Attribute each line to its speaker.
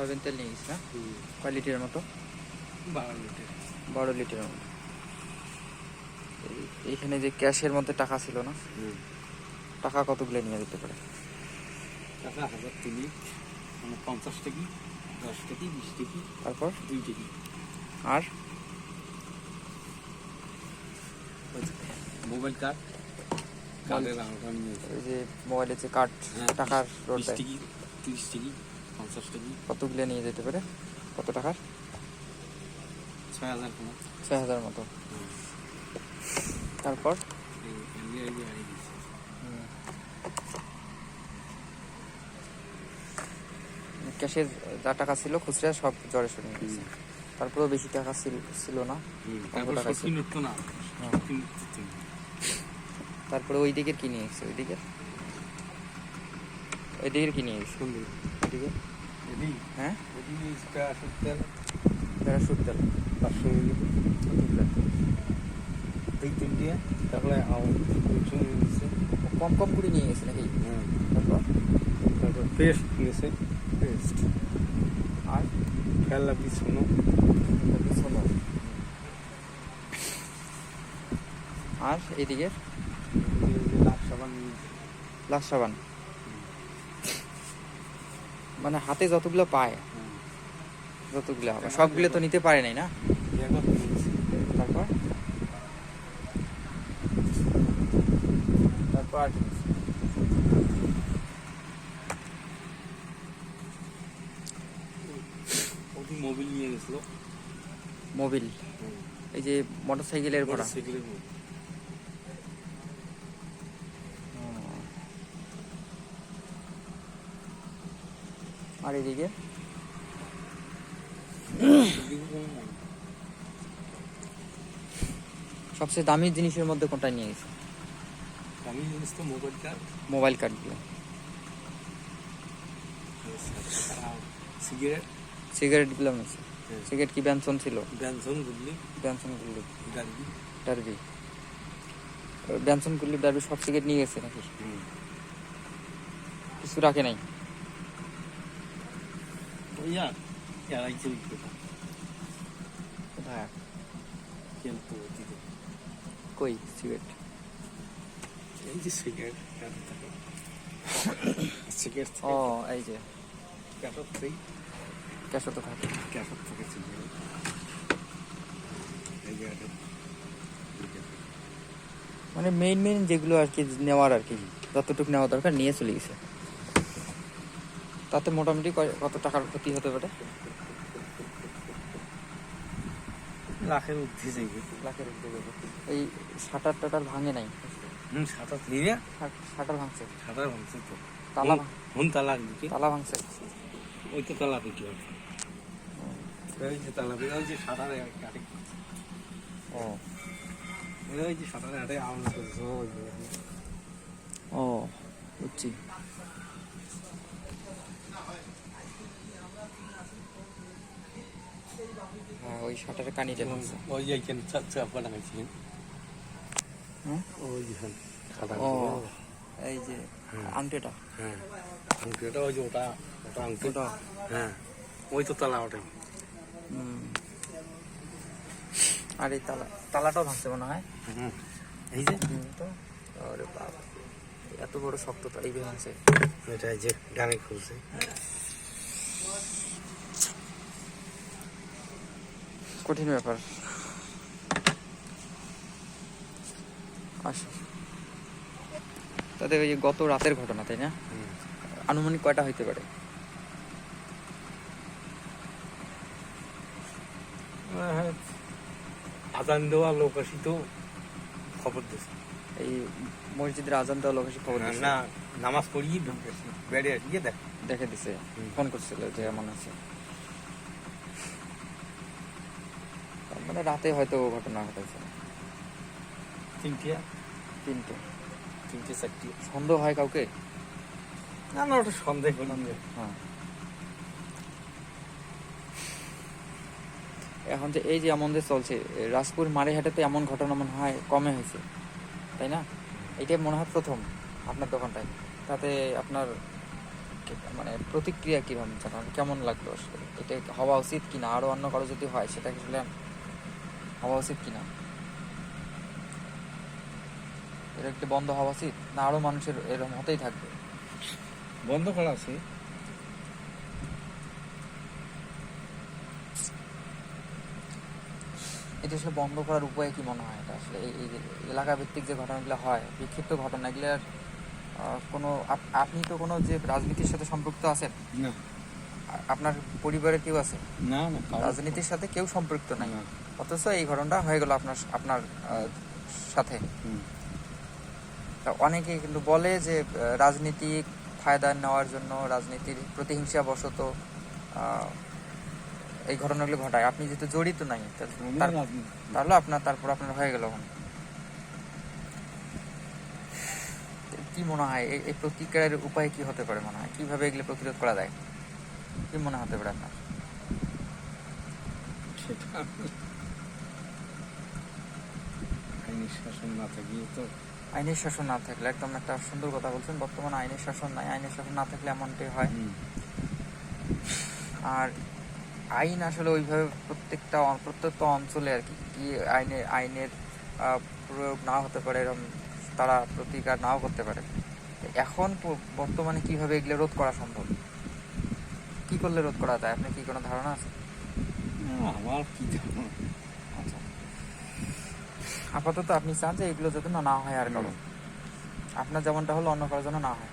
Speaker 1: Soybean তেল নিয়ে গেছি না কয় লিটারের মতো?
Speaker 2: বারো লিটার।
Speaker 1: বারো লিটারের মতো। এই- এইখানে যে ক্যাশের মধ্যে টাকা ছিল না? টাকা কতগুলো নিয়ে যেতে পারে?
Speaker 2: টাকা হাজার তিনি মানে পঞ্চাশ টাকি দশ টাকি বিশ টাকি
Speaker 1: তারপর?
Speaker 2: দুই টাকি।
Speaker 1: আর?
Speaker 2: মোবাইল কার্ড কার্ডের
Speaker 1: যে মোবাইলের যে কার্ড
Speaker 2: হ্যাঁ,
Speaker 1: টাকার রোড
Speaker 2: তিরিশ টাকি পঞ্চাশ টাকি
Speaker 1: কতগুলো নিয়ে যেতে পারে? কত টাকার?
Speaker 2: ছয় হাজার
Speaker 1: ছয় হাজার মতো। তারপর?
Speaker 2: এই যে
Speaker 1: টাকা ছিল খুচরা সব জ্বরে শুনে গেছে। তারপরেও বেশি টাকা ছিল কত
Speaker 2: না।
Speaker 1: তারপরে ওই দিকের কি নিয়ে এসছে? ওই দিকের? ওই দিকের কি নিয়ে ওই দিকে
Speaker 2: এদিক?
Speaker 1: হ্যাঁ?
Speaker 2: এদিকে ইস্কা সত্তর
Speaker 1: প্যারাশুট তেল
Speaker 2: পাঁচশো মিলি। এই তিনটে। তারপরে
Speaker 1: কম কম করে নিয়ে গেছে নাকি?
Speaker 2: হ্যাঁ।
Speaker 1: তারপর?
Speaker 2: তারপর পেস্ট নিয়েছে
Speaker 1: পেস্ট। আর?
Speaker 2: খেলা বিছানো
Speaker 1: শোনো আর এইদিকের
Speaker 2: লাখ সাবান নিয়েছে
Speaker 1: সাবান। মানে হাতে যতগুলো পায়
Speaker 2: হ্যাঁ।
Speaker 1: যতগুলো সবগুলো তো নিতে পারে নাই না? তারপর? তারপর কি?
Speaker 2: মোবিল নিয়ে গেছিল।
Speaker 1: মোবিল। এই যে মোটর সাইকেলের ভাড়া
Speaker 2: মোটরসাইকেলের মোবিল
Speaker 1: আর এদিকে সবচেয়ে দামি জিনিসের মধ্যে কোনটা নিয়ে গেছে?
Speaker 2: আমি জিনিস তো মোবাইল কার্ড
Speaker 1: মোবাইল কার্ডগুলো
Speaker 2: সিগারেট
Speaker 1: সিগারেটগুলো নিয়েছে? সিগারেট কি ব্যঞ্জন ছিল?
Speaker 2: ব্যঞ্জন গুলি
Speaker 1: ব্যঞ্জন গুলি ডারবি ব্যঞ্জন গুলি ডারবি সব সিগারেট নিয়ে গেছে নাকি? কিছু রাখে নাই?
Speaker 2: ওইয়া এরাই চুরি করে
Speaker 1: কোথায়
Speaker 2: কিন্তু
Speaker 1: কই সিগারেট
Speaker 2: এই যে সিগারেট সিগারেট
Speaker 1: ও এই যে
Speaker 2: ক্যাশর থেকে
Speaker 1: ক্যাশো থাকে
Speaker 2: ক্যাশর থেকে সিগারেট এই যে
Speaker 1: মানে মেইন মেইন যেগুলো আর কি নেওয়ার আর কি যতটুকু নেওয়া দরকার নিয়ে চলে গেছে তাতে মোটামুটি কত টাকার ক্ষতি হতে পারে?
Speaker 2: লাখের ঊর্ধ্বে যাইবে
Speaker 1: লাখের উপরে যাবে। এই শাটার টাটার ভাঙে নাই।
Speaker 2: হুম সাঁতার থেকে
Speaker 1: শাটার ভাঙছে।
Speaker 2: সাঁতার ভাঙছে তো।
Speaker 1: তালা
Speaker 2: হুম, তালাক দিকে।
Speaker 1: তালা ভাঙছে।
Speaker 2: ওই তো তালা দিকে ওই যে তালা দিকে ওই যে সাঁতারে কাটে।
Speaker 1: ও।
Speaker 2: ওই যে সাঁতারে হাটে আম করছে।
Speaker 1: ও বুঝছি। হ্যাঁ ওই শাটারের কানিটা ভাঙছে
Speaker 2: ওই চাপ চাপ
Speaker 1: হ্যাঁ
Speaker 2: ওই যে সাঁতার
Speaker 1: এই যে আংটিটা।
Speaker 2: হ্যাঁ আংটিটা ওই যে ওটা ওটা হ্যাঁ ওই তো তালা
Speaker 1: হুম। আর এই তালা তালাটাও ভাঙছে মনে হয়?
Speaker 2: এই যে।
Speaker 1: তো। আরে বাবা এত বড় শক্ত তালা ভাঙছে।
Speaker 2: এটা এই যে ডানে খুলছে।
Speaker 1: কঠিন ব্যাপার। আসো। তাদের ওই গত রাতের ঘটনা তাই না? আনুমানিক কয়টা হইতে পারে?
Speaker 2: আজান দেওয়া লোক আসি তো খবর দিচ্ছে
Speaker 1: এই মসজিদের আজান দেওয়া লোক এসে খবর দিছে।
Speaker 2: না নামাজ পড়িয়ে ঢুকেছি বেড়ে দেখ।
Speaker 1: দেখে দিছে। ফোন করছিল যে এমন আছে। মানে রাতে হয়তো ঘটনা ঘটেছে।
Speaker 2: তিনটে?
Speaker 1: তিনটে।
Speaker 2: তিনটে চারটে।
Speaker 1: সন্দেহ হয় কাউকে?
Speaker 2: না না ওটা সন্দেহ করি
Speaker 1: হ্যাঁ। এখন যে এই যে যে চলছে রাজপুর মারিহাটেতে এমন ঘটনা মনে হয় কমে হয়েছে তাই না? এটাই মনে হয় প্রথম আপনার দোকানটায়। তাতে আপনার মানে প্রতিক্রিয়া কীরকম জানান কেমন লাগল আসলে? এটা হওয়া উচিত কিনা আরও অন্য কারও যদি হয় সেটা আসলে হওয়া উচিত কিনা? এটা একটু বন্ধ হওয়া উচিত? না আরও মানুষের এরকম হতেই থাকবে।
Speaker 2: বন্ধ করা আছে
Speaker 1: এটা আসলে বন্ধ করার উপায় কি মনে হয়? এটা আসলে এই এলাকা ভিত্তিক যে ঘটনাগুলো হয় বিক্ষিপ্ত ঘটনা এগুলোর আহ, কোনো আপ- আপনি তো কোনো যে রাজনীতির সাথে সম্পৃক্ত আছেন?
Speaker 2: না।
Speaker 1: আপনার পরিবারের কেউ আছে?
Speaker 2: না না
Speaker 1: রাজনীতির সাথে কেউ সম্পৃক্ত নাই। অথচ এই ঘটনাটা হয়ে গেল আপনার আপনার সাথে। অনেকে কিন্তু বলে যে আহ, রাজনীতিক ফায়দা নেওয়ার জন্য রাজনীতির প্রতিহিংসা বশত এই ঘটনাগুলো ঘটায়। আপনি যেহেতু জড়িত নাই
Speaker 2: রাজনীতি-
Speaker 1: তাহলে আপনার তারপর আপনার হয়ে গেল কি মনে হয় এই- এই প্রতিক্রিয়ার উপায় কি হতে পারে মনে হয়? কীভাবে এগুলো প্রতিরোধ করা যায়? কি মনে হতে পারে আপনার?
Speaker 2: আইনের শাসন না থাকিয়ে তো
Speaker 1: আইনের শাসন না থাকলে একদম একটা সুন্দর কথা বলছেন বর্তমানে আইনের শাসন নাই আইনের শাসন না থাকলে এমনটাই হয়। আর আইন আসলে ওইভাবে প্রত্যেকটা প্রত্যেকটা অঞ্চলে আর কি কি আইনের আইনের আহ, প্রয়োগ নাও হতে পারে এরকম তারা প্রতিকার নাও করতে পারে। এখন বর্তমানে কীভাবে এগুলো রোধ করা সম্ভব? কি করলে রোধ করা যায়? আপনার কি কোনো ধারণা আছে?
Speaker 2: আমার কি ধারণা?
Speaker 1: আচ্ছা। আপাতত আপনি চান যে এগুলো যাতে না হয় আর কারণ আপনার যেমনটা হলো অন্য কারোর জন্য না হয়।